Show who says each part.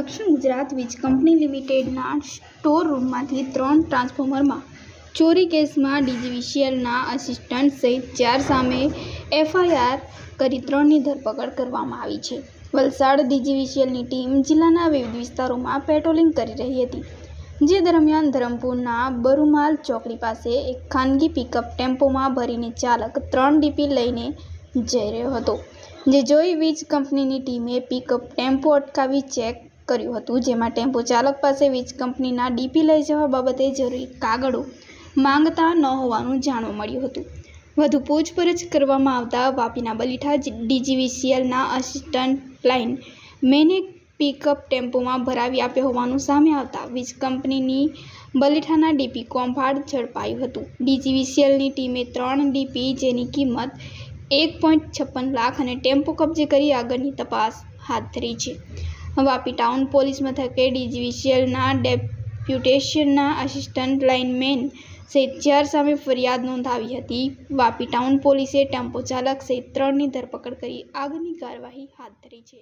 Speaker 1: દક્ષિણ ગુજરાત વીજ કંપની લિમિટેડના સ્ટોર રૂમમાંથી ત્રણ ટ્રાન્સફોર્મરમાં ચોરી કેસમાં ડીજીવીસીએલના આસિસ્ટન્ટ સહિત ચાર સામે એફઆઈઆર કરી ત્રણની ધરપકડ કરવામાં આવી છે. વલસાડ ડીજીવીસીએલની ટીમ જિલ્લાના વિવિધ વિસ્તારોમાં પેટ્રોલિંગ કરી રહી હતી, જે દરમિયાન ધરમપુરના બરુમાલ ચોકડી પાસે એક ખાનગી પિકઅપ ટેમ્પોમાં ભરીને ચાલક ત્રણ ડીપી લઈને જઈ રહ્યો હતો, જે જોઈ વીજ કંપનીની ટીમે પિકઅપ ટેમ્પો અટકાવી ચેક કર્યું હતું, જેમાં ટેમ્પો ચાલક પાસે વીજ કંપનીના ડીપી લઈ જવા બાબતે જરૂરી કાગળો માંગતા ન હોવાનું જાણવા મળ્યું હતું. વધુ પૂછપરછ કરવામાં આવતા વાપીના બલીઠા ડીજીવીસીએલના આસિસ્ટન્ટ લાઇન મેને પિકઅપ ટેમ્પોમાં ભરાવી આપ્યો હોવાનું સામે આવતા વીજ કંપનીની બલીઠાના ડીપી કોંભાડ ઝડપાયું હતું. ડીજીવીસીએલની ટીમે ત્રણ ડીપી જેની કિંમત એક પોઈન્ટ છપ્પન લાખ અને ટેમ્પો કબજે કરી આગળની તપાસ હાથ ધરી છે. વાપી ટાઉન પોલીસ મથકે ડીજીવીસીએલના ડેપ્યુટેશનના આસિસ્ટન્ટ લાઇનમેન સહિત સામે ફરિયાદ નોંધાવી હતી. વાપી ટાઉન પોલીસે ટેમ્પો ચાલક સહિત ત્રણની ધરપકડ કરી. આગની કાર્યવાહી હાથ ધરી છે.